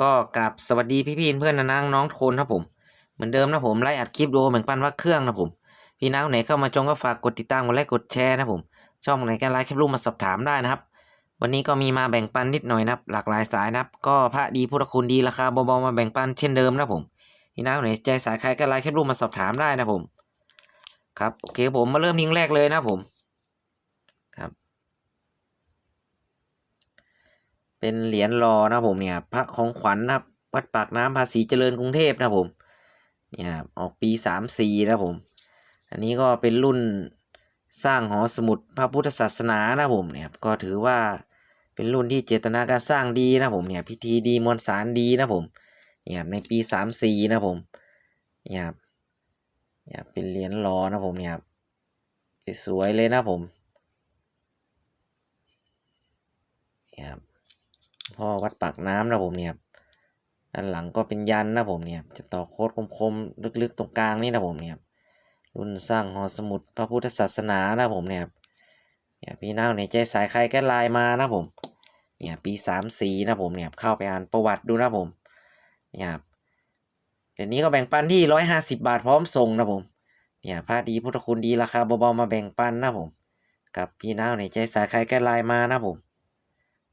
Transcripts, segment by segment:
ก็กับสวัสดีพี่พี่เพื่อนนางน้องโทนครับผม เหมือนเดิมนะผมไลฟ์อัดคลิปดูเหมือนปันว่าเครื่องนะผม พี่น้าคนไหนเข้ามาชมก็ฝากกดติดตามกดไลค์กดแชร์นะผม ช่องไหนก็ไลค์คลิปรูปมาสอบถามได้นะครับ วันนี้ก็มีมาแบ่งปันนิดหน่อยนะครับ หลากหลายสายนะครับ ก็พระดีพุทธคุณดีราคาเบาๆมาแบ่งปันเช่นเดิมนะผม พี่น้าคนไหนใจสายใครก็ไลค์คลิปรูปมาสอบถามได้นะผม ครับโอเคผมมาเริ่มทิ้งแรกเลยนะผม ครับ เป็นเหรียญรอนะผมเนี่ยพระของขวัญนะครับวัดปากน้ำภาษีเจริญกรุงเทพนะผมเนี่ยออกปีสามสี่นะผม อันนี้ก็เป็นรุ่นสร้างหอสมุดพระพุทธศาสนานะผมเนี่ยครับก็ถือว่าเป็นรุ่นที่เจตนาการสร้างดีนะผมเนี่ยพิธีดีมวลสารดีนะผมเนี่ยในปีสามสี่นะผมเนี่ยครับเนี่ยเป็นเหรียญรอนะผมเนี่ยครับสวยเลยนะผมเนี่ยครับ พ่อวัดปากน้ำนะผมเนี่ยครับด้านหลังก็เป็นยันนะผมเนี่ยจะต่อโค้ดคมๆลึกๆตรงกลางนี่นะผมเนี่ยรุ่นสร้างหอสมุดพระพุทธศาสนานะผมเนี่ยเนี่ยพี่น้าในใจสายใครก็ไลน์มานะผมเนี่ยปีสามสีนะผมเนี่ยเข้าไปอ่านประวัติดูนะผมเนี่ยครับเดี๋ยวนี้ก็แบ่งปันที่ร้อยห้าสิบาทพร้อมส่งนะผมเนี่ยพระดีพุทธคุณดีราคาเบาๆมาแบ่งปันนะผม กับพี่น้าในใจสายใครก็ไลน์มานะผม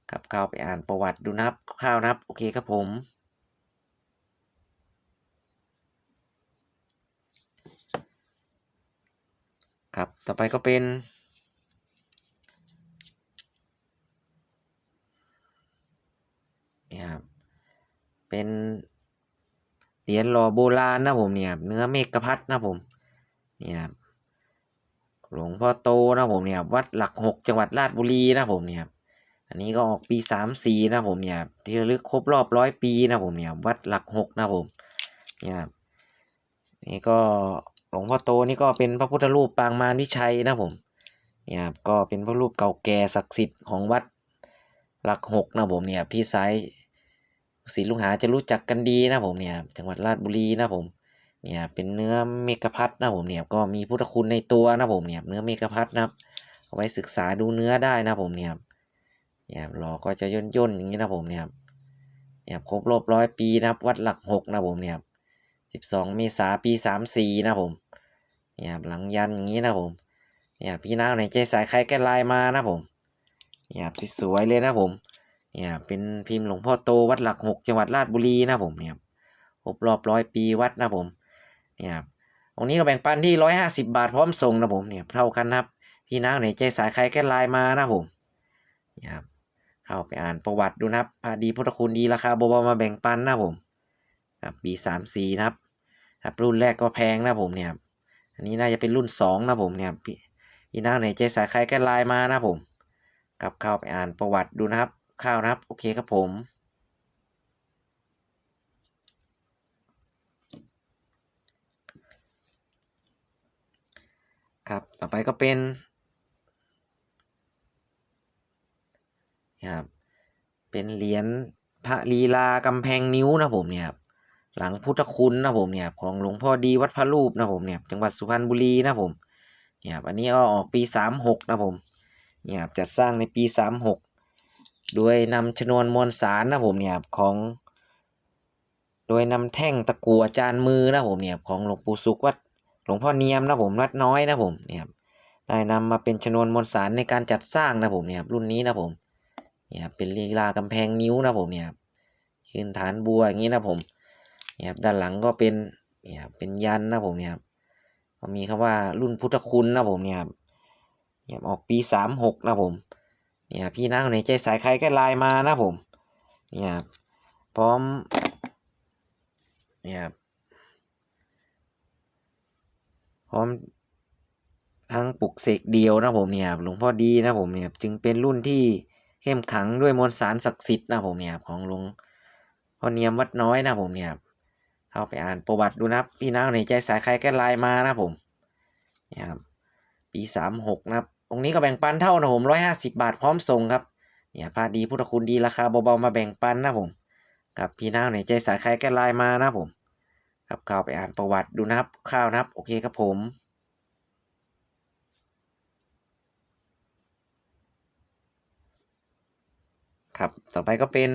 ครับเข้าไปอ่านประวัติดูนะครับคร่าวนะครับ โอเคครับผมครับ ต่อไปก็เป็นเนี่ยครับ เป็น เหรียญหล่อโบราณนะผมเนี่ยเนื้อเมกะพัดนะผม เนี่ยครับหลวงพ่อโตนะผมเนี่ย วัดหลักหกจังหวัดราชบุรีนะผมเนี่ย อันนี้ก็ออกปีสามสี่นะผมเนี่ยที่ระลึกครบรอบร้อยปีนะผมเนี่ยวัดหลักหกนะผมเนี่ยนี่ก็หลวงพ่อโตนี่ก็เป็นพระพุทธรูปปางมารวิชัยนะผมเนี่ยก็เป็นพระรูปเก่าแก่ศักดิ์สิทธิ์ของวัดหลักหกนะผมเนี่ยพี่สายศิลลุงหาจะรู้จักกันดีนะผมเนี่ยจังหวัดราชบุรีนะผมเนี่ยเป็นเนื้อเมกะพัดนะผมเนี่ยก็มีพุทธคุณในตัวนะผมเนี่ยเนื้อเมกะพัดนะครับเอาไว้ศึกษาดูเนื้อได้นะผมเนี่ย เนี่ยหล่อก็จะย่นย่นๆอย่างนี้นะผมเนี่ยครับเนี่ยครบรอบร้อยปีนะครับวัดหลักหกนะผมเนี่ยสิบสองเมษาปีสามสี่นะผมเนี่ยครับหลังยันอย่างนี้นะผมเนี่ยพี่น้าไหนใจสายใครแกไลน์มานะผมเนี่ยครับสวยเลยนะผมเนี่ยเป็นพิมพ์หลวงพ่อโตวัดหลักหกจังหวัดราชบุรีนะผมเนี่ยครบรอบร้อยปีวัดนะผมเนี่ยครับตรงนี้ก็แบ่งปันที่ร้อยห้าสิบบาทพร้อมส่งนะผมเนี่ยเท่ากันครับพี่น้าไหนใจสายใครแกไลน์มานะผมเนี่ยครับ เข้าไปอ่านประวัติดูนะครับพาดีพุทธคุณดีราคาเบาๆมาแบ่งปันนะผมครับปีสามสี่นะครับครับรุ่นแรกก็แพงนะผมเนี่ยครับอันนี้น่าจะเป็นรุ่นสองนะผมเนี่ยพี่พี่น้าไหนใจสายใครก็ไลน์มานะผมกลับเข้าไปอ่านประวัติดูนะครับข้าวนะครับ โอเคครับผมครับ ต่อไปก็เป็น ครับ เป็นเหรียญพระลีลากำแพงนิ้วนะผมเนี่ยครับหลังพุทธคุณนะผมเนี่ยของหลวงพ่อดีวัดพระรูปนะผมเนี่ยจังหวัดสุพรรณบุรีนะผมเนี่ยอันนี้ก็ออกปีสามหกนะผมเนี่ยครับจัดสร้างในปีสามหกโดยนำชนวนมวลสารนะผมเนี่ยของ โดยนำแท่งตะกั่วจานมือนะผมเนี่ยของหลวงปู่สุขวัดหลวงพ่อเนียมนะผมวัดน้อยนะผมเนี่ยครับได้นำมาเป็นชนวนมวลสารในการจัดสร้างนะผมเนี่ยรุ่นนี้นะผม นี่ยครับเป็นลีลากำแพงนิ้วนะผมเนี่ยขึ้นฐานบัวอย่างนี้นะผมเนี่ยครับด้านหลังก็เป็นเนี่ยครับเป็นยันนะผมเนี่ยครับก็มีคำว่ารุ่นพุทธคุณนะผมเนี่ยครับเนี่ยครับออกปีสามหกนะผมเนี่ยพี่น้าคนไหนใจสายใครก็ไลน์มานะผมเนี่ยครับพร้อมเนี่ยครับพร้อมทั้งปลุกเสกเดียวนะผมเนี่ยครับหลวงพ่อดีนะผมเนี่ยจึงเป็นรุ่นที่ เข้มขังด้วยมวลสารศักดิ์สิทธิ์นะผมเนี่ยครับของหลวงพ่อเนียมวัดน้อยนะผมเนี่ยครับเข้าไปอ่านประวัติดูนะพี่น้าในใจสายใครก็ไลน์มานะผมเนี่ยครับปีสามหกนะครับตรงนี้ก็แบ่งปันเท่านะผมร้อยห้าสิบบาทพร้อมส่งครับเนี่ยพาดีพุทธคุณดีราคาเบาๆมาแบ่งปันนะผมกับพี่น้าในใจสายใครก็ไลน์มานะผมครับเข้าไปอ่านประวัติดูนะครับข้าวนะครับ โอเคครับผม ครับ ต่อไปก็เป็น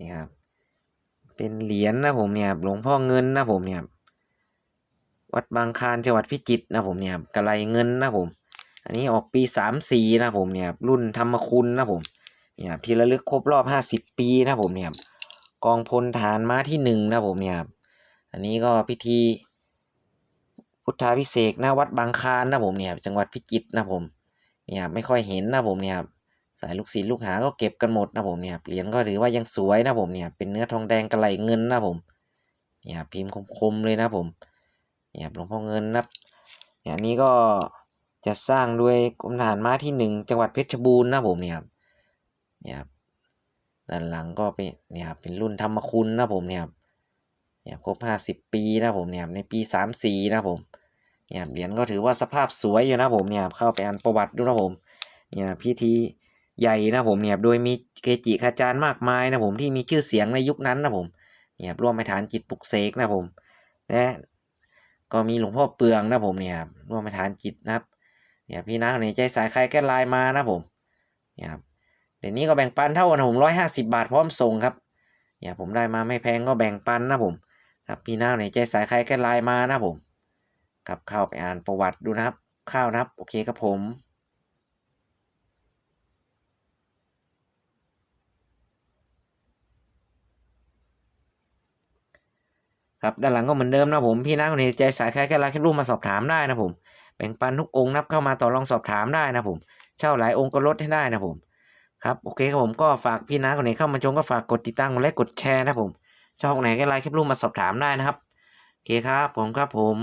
นี่ครับ เป็นเหรียญนนะผมเนี่ยหลวงพ่อเงินนะผมเนี่ยวัดบางคานจังหวัดพิจิตรนะผมเนี่ยกระไรเงินนะผม อันนี้ออกปีสามสี่นะผมเนี่ยรุ่นธรรมคุณนะผมเนี่ยที่ระลึกครบรอบห้าสิบปีนะผมเนี่ยกองพลฐานม้าที่หนึ่งนะผมเนี่ยอันนี้ก็พิธี พุทธาพิเศษน้าวัดบางคานนะผมเนี่ยจังหวัดพิจิตรนะผมเนี่ยไม่ค่อยเห็นนะผมเนี่ยสายลูกศิษย์ลูกหาก็เก็บกันหมดนะผมเนี่ยเหรียญก็ถือว่ายังสวยนะผมเนี่ยเป็นเนื้อทองแดงกระไหลเงินนะผมเนี่ยพิมพ์คมๆเลยนะผมเนี่ยหลวงพ่อเงินนะเนี่ยนี้ก็จะสร้างโดยกรมทหารม้าที่หนึ่งจังหวัดเพชรบูรณ์นะผมเนี่ยเนี่ยด้านหลังก็เป็นเนี่ยเป็นรุ่นธรรมคุณนะผมเนี่ย เนี่ยครบห้าสิบปีนะผมเนี่ยในปีสามสี่นะผมเนี่ยเหรียญก็ถือว่าสภาพสวยอยู่นะผมเนี่ยเข้าไปอ่านประวัติดูนะผมเนี่ยพิธีใหญ่นะผมเนี่ยโดยมีเกจิอาจารย์มากมายนะผมที่มีชื่อเสียงในยุคนั้นนะผมเนี่ยร่วมไปฐานจิตปลุกเสกนะผมและก็มีหลวงพ่อเปืองนะผมเนี่ยร่วมไปฐานจิตนะครับเนี่ยพี่นะในใจสายใครแก้ไลน์มานะผมเนี่ยเดี๋ยวนี้ก็แบ่งปันเท่ากันะผมร้อยห้าสิบาทพร้อมส่งครับเนี่ยผมได้มาไม่แพงก็แบ่งปันนะผม ครับพี่นะในใจสายใครแก้ไลน์มานะผมครับเข้าไปอ่านประวัติดูนะครับข้าวนะครับ โอเคครับผมครับด้านหลังก็เหมือนเดิมนะผมพี่นักคนนี้ใจสายใครแค่รักแค่รูปมาสอบถามได้นะผมแบ่งปันทุกองค์นับเข้ามาต่อรองสอบถามได้นะผมเช่าหลายองค์ก็ลดให้ได้นะผมครับโอเคครับผมก็ฝากพี่นักคนไหนเข้ามาชมก็ฝากกดติดตามกดไลค์กดแชร์นะผม ชอบองไหนก็ไลค์คลิปรูปมาสอบถามได้นะครับ โอเคครับผมครับผม